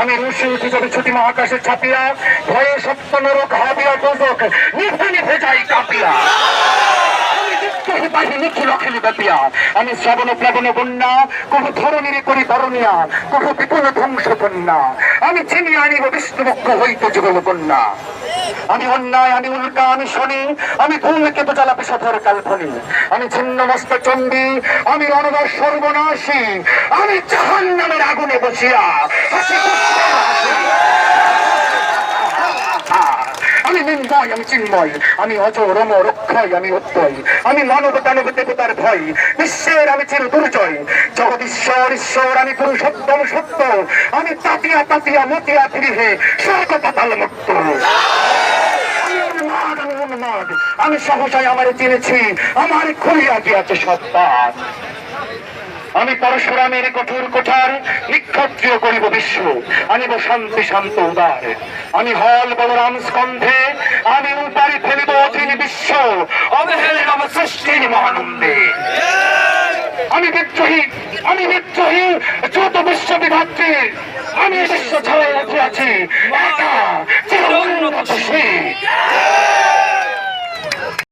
আমি রুশে উঠে যাবে ছুটি মহাকাশে ছাপিয়া ভয়ে সপ্তনরক হাবিয়া দুজক নিভে ভেজাই কাঁপিয়া। আমি কন্যা আমি চিনিয়ে আনিব বিষ্ণুবক্ষ হইতে কন্যা আমি অন্যায় আমি উল্কা আমি শনি আমি ধূমকেতু জ্বালা বিষধর কাল্পনি আমি ছিন্ন মস্ত চণ্ডী আমি রণবর সর্বনাশী, আমি জাহান নামের আগুনে বসিয়া হাসি। আমি চিন্ময়, আমি অক্ষয় আমি অত্যয় আমি মানব দানব দেবতার ভয় আমি চির দুর্জয়। ঈশ্বর আমি পুরুষোত্তম সত্য, আমি তাতিয়া তাতিয়া মতিয়া স্বর্গ পাতাল মুক্ত। আমি সহসায় আমারে চিনেছি, আমার খুলিয়া গিয়াছে সত্তা আমি পরশুরামের কঠোর কোঠার, নিক্ষত্রিয় করিব বিশ্ব, আনিব শান্তি, শান্ত উদার। আমি হল বলরাম স্কন্ধে আমি উপারি ফেলিব অধীন বিশ্ব অবহেলে নব সৃষ্টির মহানন্দে। আমি বিদ্রোহী আমি বিদ্রোহী, যত বিশ্ব বিধাত্রী আমি বিশ্ব ছাড়াই উঠে আছি, একা চির সে